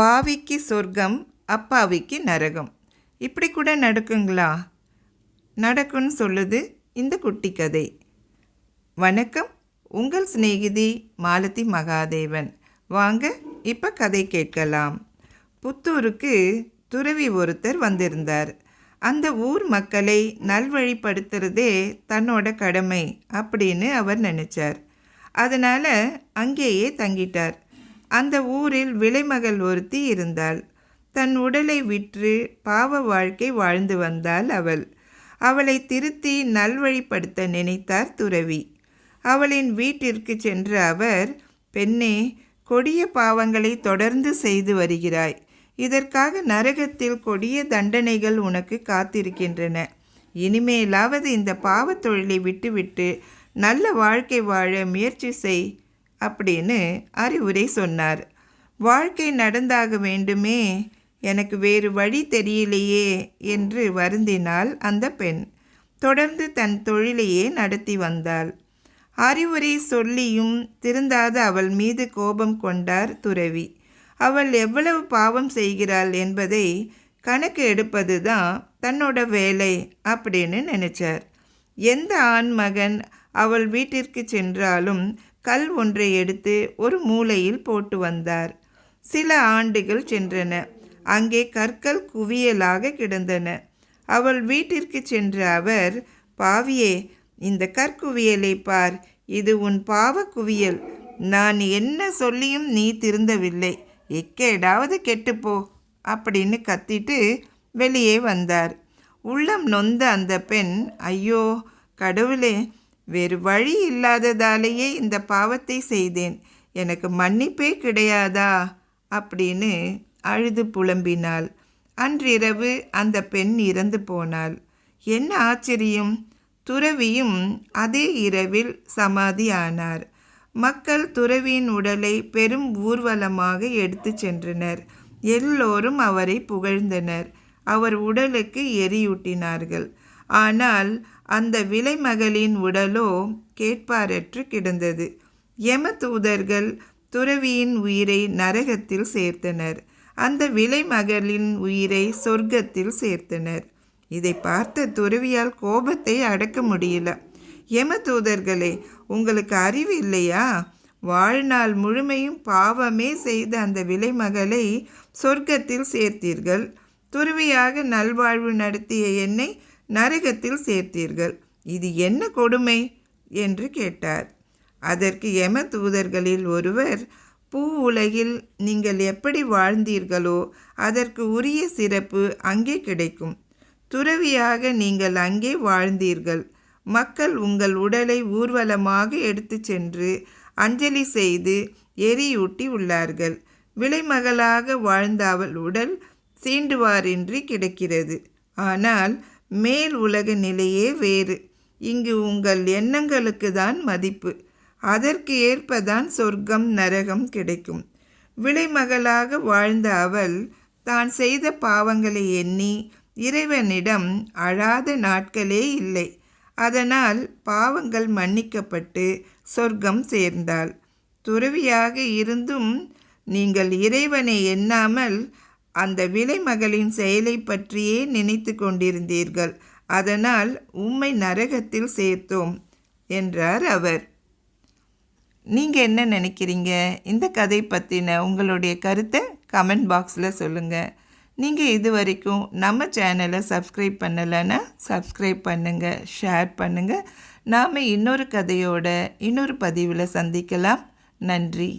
பாவிக்கு சொர்க்கம் அப்பாவிக்கு நரகம். இப்படி கூட நடக்குங்களா? நடக்கும்னு சொல்லுது இந்த குட்டி கதை வணக்கம் உங்கள் சிநேகிதி மாலதி மகாதேவன். வாங்க இப்போ கதை கேட்கலாம். புத்தூருக்கு துறவி ஒருத்தர் வந்திருந்தார். அந்த ஊர் மக்களை நல்வழிப்படுத்துறதே தன்னோட கடமை அப்படின்னு அவர் நினைச்சார். அதனால் அங்கேயே தங்கிட்டார். அந்த ஊரில் விலைமகள் ஒருத்தி இருந்தாள். தன் உடலை விற்று பாவ வாழ்க்கை வாழ்ந்து வந்தாள் அவள். அவளை திருத்தி நல்வழிப்படுத்த நினைத்தார் துறவி. அவளின் வீட்டிற்கு சென்ற அவர் பெண்ணே கொடிய பாவங்களை தொடர்ந்து செய்து வருகிறாய். இதற்காக நரகத்தில் கொடிய தண்டனைகள் உனக்கு காத்திருக்கின்றன. இனிமேலாவது இந்த பாவத் தொழிலை விட்டுவிட்டு நல்ல வாழ்க்கை வாழ முயற்சி செய். அப்படின்னு அறிவுரை சொன்னார். வாழ்க்கை நடந்தாக வேண்டுமே எனக்கு வேறு வழி தெரியலையே என்று வருந்தினாள் அந்த பெண். தொடர்ந்து தன் தொழிலையே நடத்தி வந்தாள். அறிவுரை சொல்லியும் திருந்தாத அவள் மீது கோபம் கொண்டார் துறவி. அவள் எவ்வளவு பாவம் செய்கிறாள் என்பதை கணக்கு எடுப்பது தான் தன்னோட வேலை அப்படின்னு நினைச்சார். எந்த ஆண் மகன் அவள் வீட்டிற்கு சென்றாலும் கல் ஒன்றை எடுத்து ஒரு மூலையில் போட்டு வந்தார். சில ஆண்டுகள் சென்றன. அங்கே கற்கள் குவியலாக கிடந்தன. அவள் வீட்டிற்கு சென்ற அவர் பாவியே இந்த கற்குவியலை பார். இது உன் பாவ குவியல். நான் என்ன சொல்லியும் நீ திருந்தவில்லை. எக்கேடாவது கெட்டுப்போ அப்படின்னு கத்திட்டு வெளியே வந்தார். உள்ளம் நொந்த அந்த பெண் ஐயோ கடவுளே வேறு வழி இல்லாததாலேயே இந்த பாவத்தை செய்தேன். எனக்கு மன்னிப்பே கிடையாதா? அப்படின்னு அழுது புலம்பினாள். அன்றிரவு அந்த பெண் இறந்து போனாள். என்ன ஆச்சரியம்? துறவியும் அதே இரவில் சமாதி ஆனார். மக்கள் துறவியின் உடலை பெரும் ஊர்வலமாக எடுத்து சென்றனர். எல்லோரும் அவரை புகழ்ந்தனர். அவர் உடலுக்கு எரியூட்டினார்கள். ஆனால் அந்த விலைமகளின் உடலோ கேட்பாரற்று கிடந்தது. யம தூதர்கள் துறவியின் உயிரை நரகத்தில் சேர்த்தனர். அந்த விலைமகளின் உயிரை சொர்க்கத்தில் சேர்த்தனர். இதை பார்த்த துறவியால் கோபத்தை அடக்க முடியல. யம தூதர்களே உங்களுக்கு அறிவு இல்லையா? வாழ்நாள் முழுமையும் பாவமே செய்த அந்த விலைமகளை சொர்க்கத்தில் சேர்த்தீர்கள். துறவியாக நல்வாழ்வு நடத்திய என்னை நரகத்தில் சேர்த்தீர்கள். இது என்ன கொடுமை? என்று கேட்டார். அதற்கு யம தூதர்களில் ஒருவர் பூ உலகில் நீங்கள் எப்படி வாழ்ந்தீர்களோ அதற்கு உரிய சிறப்பு அங்கே கிடைக்கும். துறவியாக நீங்கள் அங்கே வாழ்ந்தீர்கள். மக்கள் உங்கள் உடலை ஊர்வலமாக எடுத்துச் சென்று அஞ்சலி செய்து எரியூட்டி உள்ளார்கள். விலைமகளாக வாழ்ந்த அவள் உடல் சீண்டுவாரின்றி கிடக்கிறது. ஆனால் மேல் உலக நிலையே வேறு. இங்கு உங்கள் எண்ணங்களுக்கு தான் மதிப்பு. அதற்கு ஏற்பதான் சொர்க்கம் நரகம் கிடைக்கும். விலைமகளாக வாழ்ந்த அவள் தான் செய்த பாவங்களை எண்ணி இறைவனிடம் அழாத நாட்களே இல்லை. அதனால் பாவங்கள் மன்னிக்கப்பட்டு சொர்க்கம் சேர்ந்தாள். துறவியாக இருந்தும் நீங்கள் இறைவனை எண்ணாமல் அந்த விலைமகளின் செயலை பற்றியே நினைத்து கொண்டிருந்தீர்கள். அதனால் உம்மை நரகத்தில் சேர்த்தோம் என்றார் அவர். நீங்கள் என்ன நினைக்கிறீங்க? இந்த கதை பற்றின உங்களுடைய கருத்தை கமெண்ட் பாக்ஸில் சொல்லுங்கள் நீங்கள் இது வரைக்கும் நம்ம சேனலை சப்ஸ்கிரைப் பண்ணலைன்னா சப்ஸ்கிரைப் பண்ணுங்கள் ஷேர் பண்ணுங்கள் நாம் இன்னொரு கதையோட இன்னொரு பதிவில் சந்திக்கலாம். நன்றி.